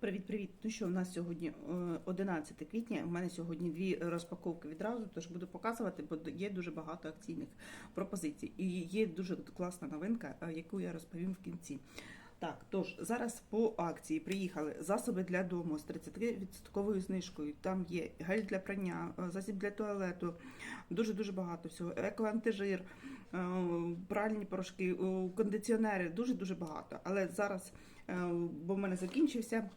Привіт-привіт. Ну що, у нас сьогодні е, 11 квітня. У мене сьогодні дві розпаковки відразу, тож буду показувати, бо є дуже багато акційних пропозицій. І є дуже класна новинка, е, яку я розповім в кінці. Так, тож зараз по акції приїхали засоби для дому з 30% знижкою. Там є гель для прання, е, засіб для туалету, дуже дуже багато всього. Екоантижир, е, пральні порошки, е, кондиціонери, дуже дуже багато. Але зараз, е, бо в мене закінчився.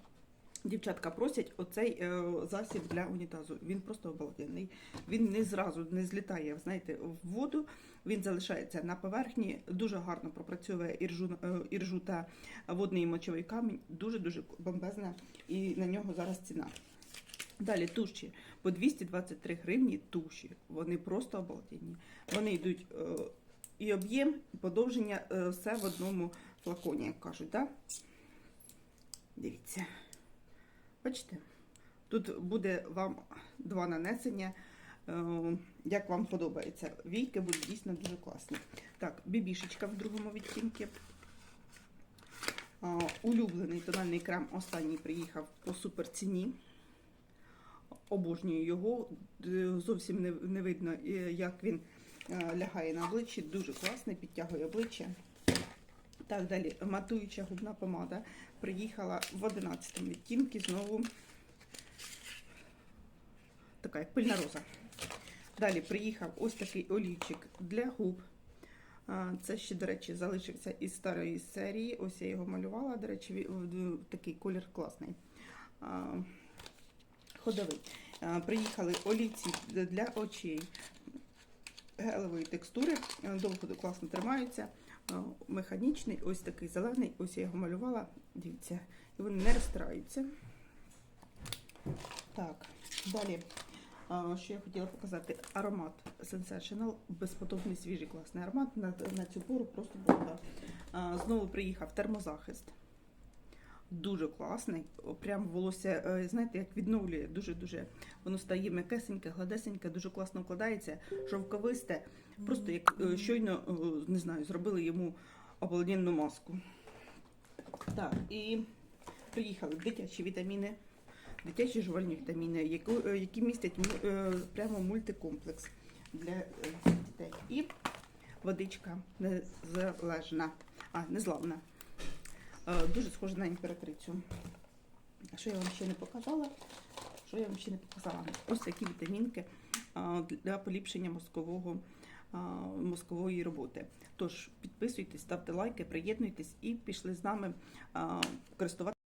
Дівчатка просять оцей е, засіб для унітазу. Він просто обалденний. Він не зразу не злітає, знаєте, в воду. Він залишається на поверхні, дуже гарно пропрацьовує іржу, е, іржу та водний мочовий камінь. Дуже дуже бомбезна, і на нього зараз ціна. Далі туші по 223 гривні туші. Вони просто обалденні. Вони йдуть е, і об'єм, і подовження все в одному флаконі, як кажуть. Да? Дивіться. Бачите? Тут буде вам два нанесення, е, як вам подобається. Війки будуть дійсно дуже класні. Так, бібішечка в другому відтінку. Улюблений тональний крем останній приїхав по суперціні. Обожнюю його. Зовсім не, видно, е, як він е, лягає на обличчі. Дуже класний, підтягує обличчя. Так, далі матуюча губна помада приїхала в 11 відтінку знову така як пильна роза. Далі приїхав ось такий олівчик для губ. Це ще, до речі, залишився із старої серії. Ось я його малювала. До речі, такий колір класний. Ходовий. Приїхали олівці для очей гелевої текстури. Е, Довго класно тримаються. Е, Механічний, ось такий зелений. Ось я його малювала. Дивіться, і вони не розтираються. Так, далі. Що я хотіла показати? Аромат Sensational, безподобний свіжий класний аромат. На, на цю пору просто бомба. Знову приїхав термозахист. Дуже класний. Прям волосся, е, знаєте, як відновлює. Дуже-дуже воно стає м'якесеньке, гладесеньке, дуже класно вкладається, шовковисте. Просто як е, щойно, е, не знаю, зробили йому обалденну маску. Так, і приїхали дитячі вітаміни дитячі жувальні вітаміни, які містять прямо мультикомплекс для дітей. І водичка незалежна, а, незламна. Е, Дуже схожа на імператрицю. Що я вам ще не показала? Що я вам ще не показала? Ось такі вітамінки для поліпшення мозкового, мозкової роботи. Тож підписуйтесь, ставте лайки, приєднуйтесь і пішли з нами користуватися.